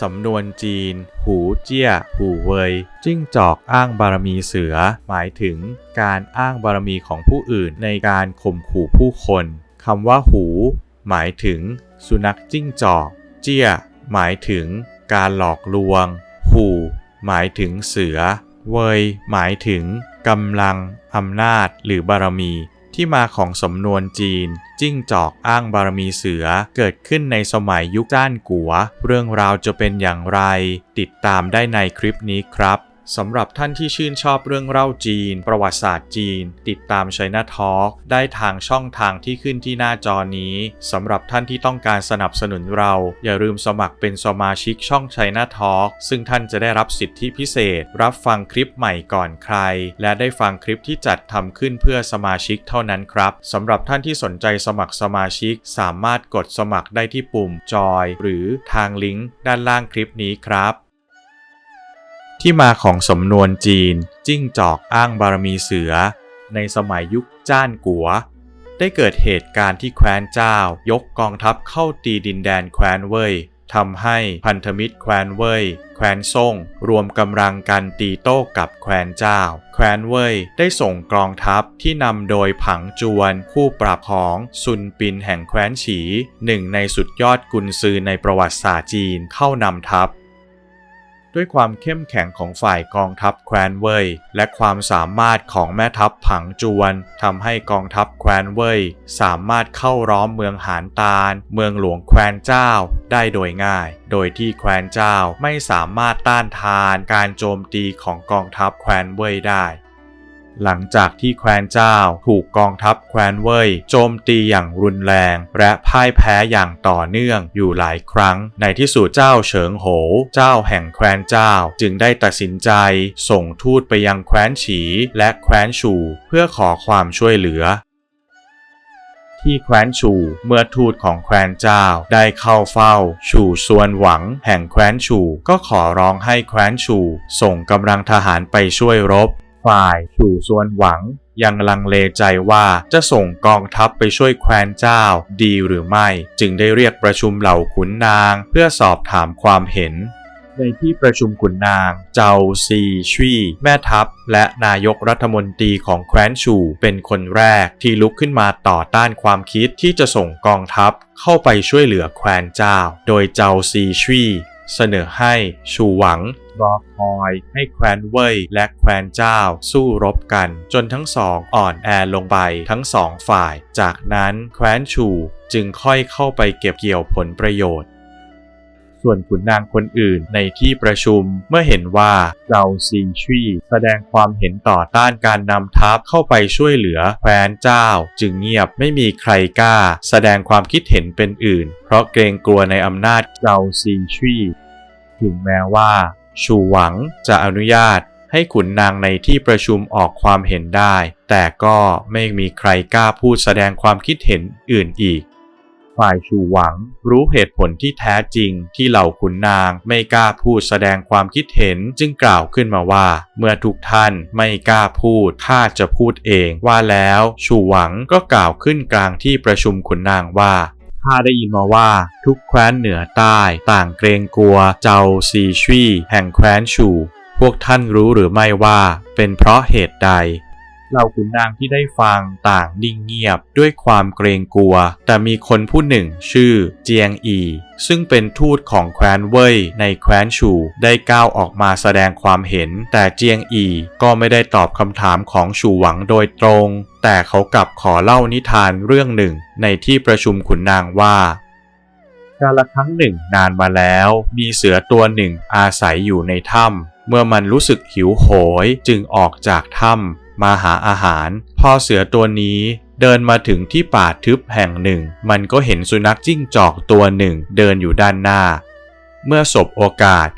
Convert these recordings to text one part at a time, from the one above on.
สำนวนจีน หูเจี้ย หูเวยจิ้งจอกอ้างบารมีเสือ หมายถึงการอ้างบารมีของผู้อื่นในการข่มขู่ผู้คนคำว่าหู หมายถึง สุนัขจิ้งจอก เจี้ย หมายถึง การหลอกลวง หู หมายถึงเสือ เวย หมายถึงกำลังอำนาจ หรือบารมี ที่มาของสำนวนจีน จิ้งจอกอ้างบารมีเสือ เกิดขึ้นในสมัยยุคจ้านกัว เรื่องราวจะเป็นอย่างไร ติดตามได้ในคลิปนี้ครับ สำหรับท่านที่ชื่นชอบเรื่องเล่าจีน ประวัติศาสตร์จีน ติดตาม China Talk ได้ทางช่องทางที่ขึ้นที่หน้าจอนี้สำหรับท่านที่ต้องการสนับสนุนเรา อย่าลืมสมัครเป็นสมาชิกช่อง China Talk ซึ่งท่านจะได้รับสิทธิพิเศษ รับฟังคลิปใหม่ก่อนใคร และได้ฟังคลิปที่จัดทำขึ้นเพื่อสมาชิกเท่านั้นครับสำหรับท่านที่สนใจสมัครสมาชิก สามารถกดสมัครได้ที่ปุ่มจอยหรือทางลิงก์ด้านล่างคลิปนี้ครับ ที่มาของสำนวนจีน จิ้งจอกอ้างบารมีเสือ ในสมัยยุคจ้านกัว ได้เกิดเหตุการณ์ที่แคว้นเจ้า ยกกองทัพเข้าตีดินแดนแคว้นเว่ยทำให้พันธมิตรแคว้นเว่ยแคว้นซ่ง รวมกำลังกันตีโต้กับแคว้นเจ้า แคว้นเว่ยได้ส่งกองทัพที่นำโดยผังจวนคู่ปรับของซุนปินแห่งแคว้นฉี หนึ่งในสุดยอดกุนซือในประวัติศาสตร์จีนเข้านำทัพ ด้วยความเข้มแข็งของฝ่ายกองทัพแคว้นเว่ยและความสามารถของแม่ทัพผังจวนทำให้กองทัพแคว้นเว่ยสามารถเข้าร้อมเมืองหานตาล เมืองหลวงแคว้นเจ้า ได้โดยง่าย โดยที่แคว้นเจ้าไม่สามารถต้านทานการโจมตีของกองทัพแคว้นเว่ยได้ หลังจากที่แคว้นเจ้าถูกกองทัพแคว้นเว่ยโจมตีอย่างรุนแรง และพ่ายแพ้อย่างต่อเนื่องอยู่หลายครั้ง ในที่สุดเจ้าเฉิงโห เจ้าแห่งแคว้นเจ้า จึงได้ตัดสินใจ ส่งทูตไปยังแคว้นฉีและแคว้นชู เพื่อขอความช่วยเหลือที่แคว้นชูเมื่อทูตของแคว้นเจ้าได้เข้าเฝ้า ชูส่วนหวัง แห่งแคว้นชูก็ขอร้องให้แคว้นชู ส่งกำลังทหารไปช่วยรบ ฝ่ายชูส่วนหวัง ยังลังเลใจว่าจะส่งกองทัพไปช่วยแคว้นเจ้าดีหรือไม่ จึงได้เรียกประชุมเหล่าขุนนางเพื่อสอบถามความเห็นในที่ประชุมขุนนาง เจ้าซีชี่แม่ทัพ และนายกรัฐมนตรีของแคว้นชูเป็นคนแรกที่ลุกขึ้นมาต่อต้านความคิดที่จะส่งกองทัพเข้าไปช่วยเหลือแคว้นเจ้า โดยเจ้าซีชี่เสนอให้ชูหวัง รอคอยให้แคว้นเว่ยและแคว้นเจ้าสู้รบกัน จนทั้งสองอ่อนแอลงไปทั้งสองฝ่าย จากนั้นแคว้นชูจึงค่อยเข้าไปเก็บเกี่ยวผลประโยชน์ส่วนขุนนางคนอื่นในที่ประชุมเมื่อเห็นว่าเจ้าซีชี่แสดงความเห็นต่อต้านการนำทัพเข้าไปช่วยเหลือแคว้นเจ้า จึงเงียบไม่มีใครกล้า แสดงความคิดเห็นเป็นอื่น เพราะเกรงกลัวในอำนาจเจ้าซีชี่ถึงแม้ว่า ชูหวังจะอนุญาตให้ขุนนางในที่ประชุมออกความเห็นได้ แต่ก็ไม่มีใครกล้าพูดแสดงความคิดเห็นอื่นอีก ฝ่ายชูหวังรู้เหตุผลที่แท้จริงที่เหล่าขุนนางไม่กล้าพูดแสดงความคิดเห็นจึงกล่าวขึ้นมาว่า เมื่อทุกท่านไม่กล้าพูดข้าจะพูดเองว่าแล้ว ชูหวังก็กล่าวขึ้นกลางที่ประชุมขุนนางว่า ข้าได้ยินมาว่าทุกแคว้นเหนือใต้ ต่างเกรงกลัวเจ้าซีชี่แห่งแคว้นชู พวกท่านรู้หรือไม่ว่าเป็นเพราะเหตุใด เหล่าขุนนางที่ได้ฟังต่างนิ่งเงียบด้วยความเกรงกลัว แต่มีคนผู้หนึ่งชื่อเจียงอี ซึ่งเป็นทูตของแคว้นเว่ยในแคว้นชู ได้ก้าวออกมาแสดงความเห็น แต่เจียงอีก็ไม่ได้ตอบคำถามของชูหวังโดยตรง แต่เขากลับขอเล่านิทานเรื่องหนึ่ง ในที่ประชุมขุนนางว่ากาลครั้งหนึ่งนานมาแล้ว มีเสือตัวหนึ่งอาศัยอยู่ในถ้ำเมื่อมันรู้สึกหิวโหยจึงออกจากถ้ำ มาหาอาหาร พอเสือตัวนี้เดินมาถึงที่ป่าทึบแห่งหนึ่ง มันก็เห็นสุนัขจิ้งจอกตัวหนึ่งเดินอยู่ด้านหน้า เมื่อสบโอกาส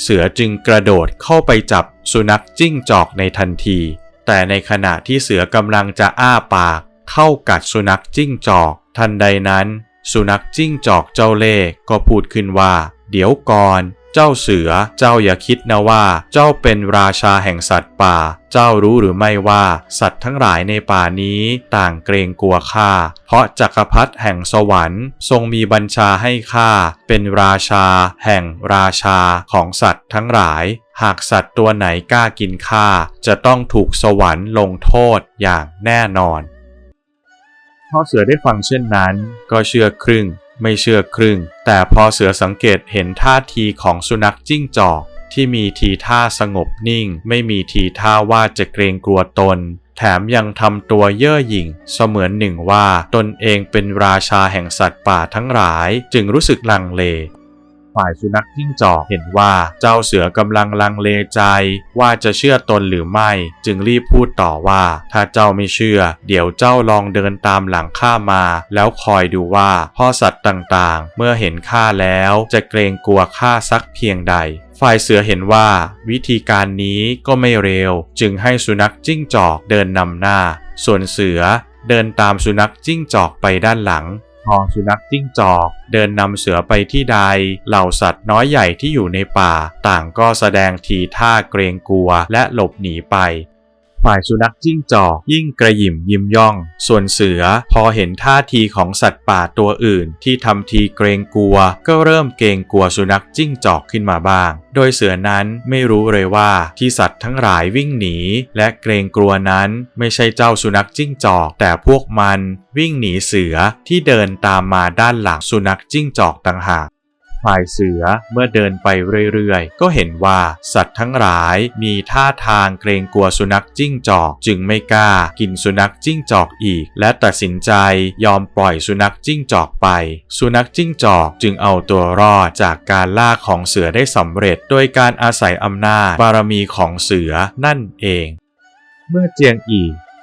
เสือจึงกระโดดเข้าไปจับสุนัขจิ้งจอกในทันที แต่ในขณะที่เสือกำลังจะอ้าปาก เข้ากัดสุนัขจิ้งจอก ทันใดนั้น สุนัขจิ้งจอกเจ้าเล่ก็พูดขึ้นว่า เดี๋ยวก่อน เจ้าเสือ เจ้าอย่าคิดนะว่า เจ้าเป็นราชาแห่งสัตว์ป่า เจ้ารู้หรือไม่ว่าสัตว์ทั้งหลายในป่านี้ต่างเกรงกลัวข้า เพราะจักรพรรดิแห่งสวรรค์ ทรงมีบัญชาให้ข้าเป็นราชา แห่งราชาของสัตว์ทั้งหลาย หากสัตว์ตัวไหนกล้ากินข้าจะต้องถูกสวรรค์ลงโทษอย่างแน่นอนพอเสือได้ฟังเช่นนั้น ก็เชื่อครึ่ง ไม่เชื่อครึ่ง แต่พอเสือสังเกตเห็นท่าทีของสุนัขจิ้งจอก ที่มีทีท่าสงบนิ่ง ไม่มีทีท่าว่าจะเกรงกลัวตน แถมยังทำตัวเย่อหยิ่ง เสมือนหนึ่งว่าตนเองเป็นราชาแห่งสัตว์ป่าทั้งหลาย จึงรู้สึกลังเล ฝ่ายสุนัขจิ้งจอกเห็นว่าเจ้าเสือกำลังลังเลใจ ว่าจะเชื่อตนหรือไม่ จึงรีบพูดต่อว่า ถ้าเจ้าไม่เชื่อ เดี๋ยวเจ้าลองเดินตามหลังข้ามา แล้วคอยดูว่าพ่อสัตว์ต่างๆ เมื่อเห็นข้าแล้วจะเกรงกลัวข้าสักเพียงใดฝ่ายเสือเห็นว่าวิธีการนี้ก็ไม่เร็ว จึงให้สุนัขจิ้งจอกเดินนำหน้า ส่วนเสือเดินตามสุนัขจิ้งจอกไปด้านหลัง พองสุนัขจิ้งจอก เดินนำเสือไปที่ใด เหล่าสัตว์น้อยใหญ่ที่อยู่ในป่า ต่างก็แสดงทีท่าเกรงกลัวและหลบหนีไป ฝ่ายสุนัขจิ้งจอก ยิ่งกระหยิมยิ้มย่อง ส่วนเสือพอเห็นท่าทีของสัตว์ป่าตัวอื่น ที่ทำทีเกรงกลัว ก็เริ่มเกรงกลัวสุนัขจิ้งจอกขึ้นมาบ้าง โดยเสือนั้นไม่รู้เลยว่าที่สัตว์ทั้งหลายวิ่งหนี และเกรงกลัวนั้น ไม่ใช่เจ้าสุนัขจิ้งจอก แต่พวกมันวิ่งหนีเสือที่เดินตามมาด้านหลังสุนัขจิ้งจอกต่างหาก ฝ่ายเสือเมื่อเดินไปเรื่อยๆ ก็เห็นว่าสัตว์ทั้งหลายมีท่าทางเกรงกลัวสุนัขจิ้งจอก จึงไม่กล้ากินสุนัขจิ้งจอกอีก และตัดสินใจยอมปล่อยสุนัขจิ้งจอกไป สุนัขจิ้งจอกจึงเอาตัวรอดจากการล่าของเสือได้สำเร็จ โดยการอาศัยอำนาจบารมีของเสือนั่นเอง เมื่อเจียงอี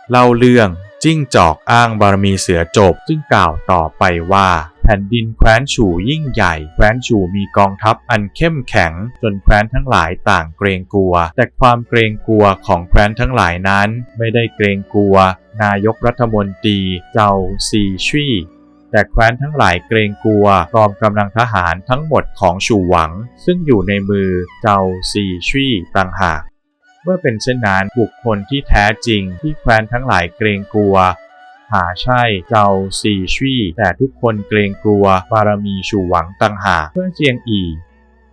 เล่าเรื่องจิ้งจอกอ้างบารมีเสือจบ จึงกล่าวต่อไปว่า ผ่นดินแคว้นฉูยิ่งใหญ่ แคว้นฉูมีกองทัพอันเข้มแข็ง จนแคว้นทั้งหลายต่างเกรงกลัว แต่ความเกรงกลัวของแคว้นทั้งหลายนั้น ไม่ได้เกรงกลัว นายกรัฐมนตรีเจ้าซีชี่แต่แคว้นทั้งหลายเกรงกลัวกองกำลังทหารทั้งหมดของชูหวัง ซึ่งอยู่ในมือเจ้าซีชี่ต่างหาก เมื่อเป็นเช่นนั้นบุคคลที่แท้จริงที่แคว้นทั้งหลายเกรงกลัว หาใช่เจ้าซีชี่แต่ทุกคนเกรงกลัวบารมีชูหวังต่างหากเมื่อเจียงอี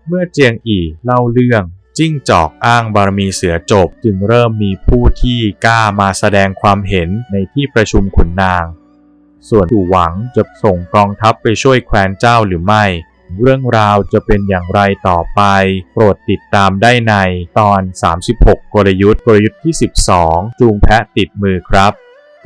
เมื่อเจียงอีเล่าเรื่องจิ้งจอกอ้างบารมีเสือจบ จึงเริ่มมีผู้ที่กล้ามาแสดงความเห็นในที่ประชุมขุนนาง ส่วนชูหวังจะส่งกองทัพไปช่วยแคว้นเจ้าหรือไม่ เรื่องราวจะเป็นอย่างไรต่อไป โปรดติดตามได้ในตอน 36 กลยุทธ์กลยุทธ์ที่ 12 จูงแพะติดมือครับ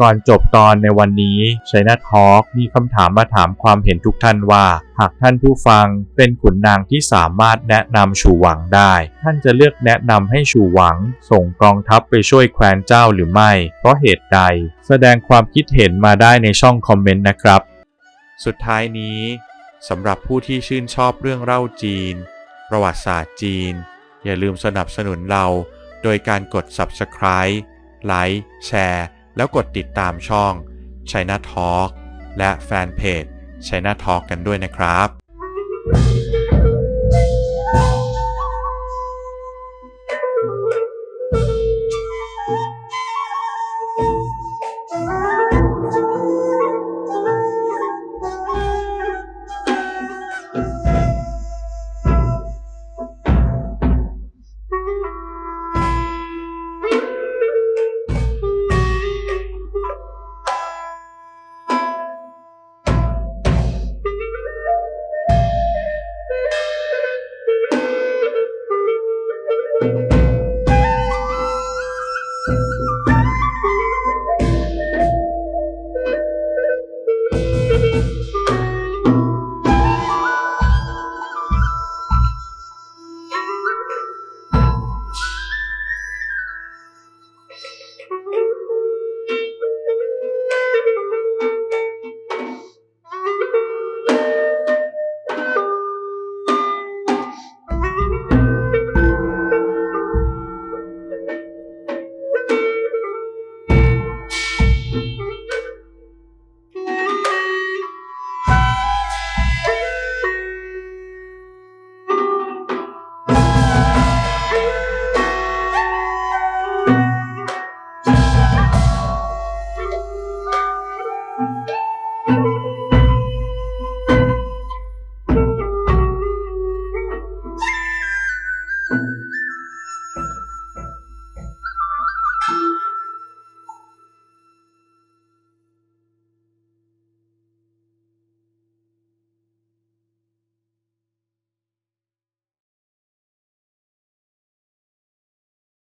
ก่อนจบตอนในวันนี้ชัยนาทอล์กมีคำถามมาถามความเห็นทุกท่านว่า หากท่านผู้ฟังเป็นขุนนางที่สามารถแนะนำชูหวังได้ ท่านจะเลือกแนะนำให้ชูหวัง ส่งกองทัพไปช่วยแคว้นเจ้าหรือไม่ เพราะเหตุใด แสดงความคิดเห็นมาได้ในช่องคอมเมนต์นะครับ สุดท้ายนี้สำหรับผู้ที่ชื่นชอบเรื่องเล่าจีน ประวัติศาสตร์จีน อย่าลืมสนับสนุนเรา โดยการกด Subscribe ไลค์แชร์ แล้วกดติดตามช่อง China Talk และแฟนเพจ China Talk กันด้วยนะครับ